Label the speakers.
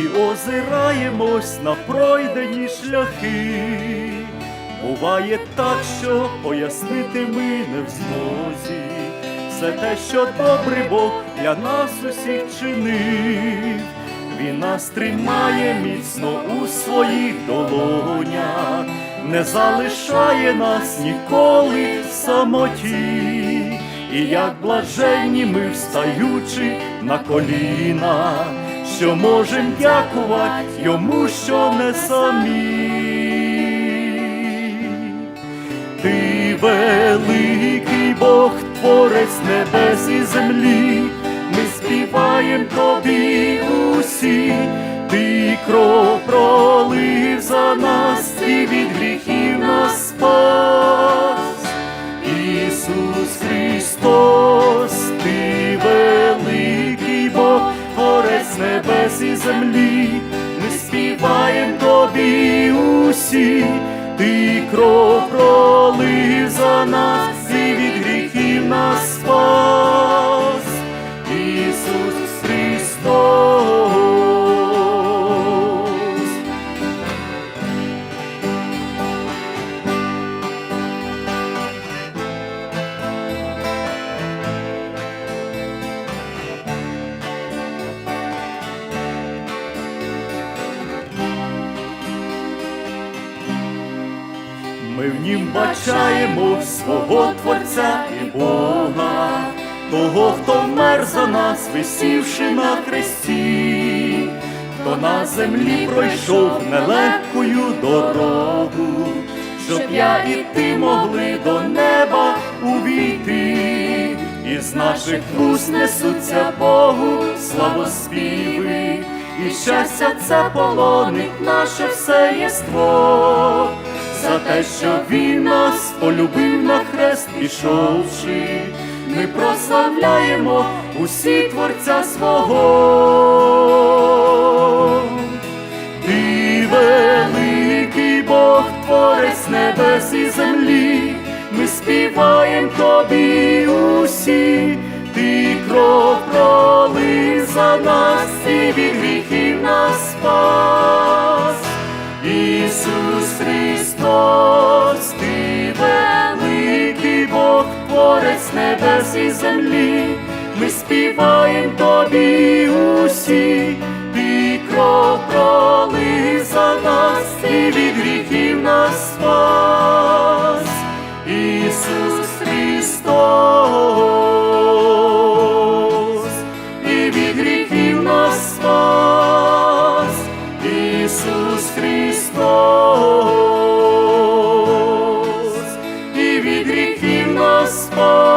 Speaker 1: і озираємось на пройдені шляхи. Буває так, що пояснити ми не в змозі. Все те, що добрий Бог для нас усіх чинив. Він нас тримає міцно у своїх долонях, не залишає нас ніколи в самоті, і як блаженні ми встаючи на коліна, що можем дякувати йому, що не самі. Ти великий Бог, творець небес і землі, ми співаєм тобі усі, ти кров пролив за нас і від гріхів небес і землі, ми співаємо тобі усі, ти кров пролив за нас і від гріхів нас спас. Ми в нім бачаємо свого Творця і Бога, того, хто вмер за нас, висівши на хресті, хто на землі пройшов нелегкою дорогу, щоб я і ти могли до неба увійти, із наших вуст несуться Богу славоспіви, і щастя це полонить наше все єство за те, що він нас полюбив на хрест пішовши, ми прославляємо усі творця свого. Ти великий Бог, творець небес і землі, ми співаєм тобі усі, ти кров пролив за нас і від гріхів нас спас. Ісус Христос, творець небес і землі, ми співаємо тобі усі, ти кров small.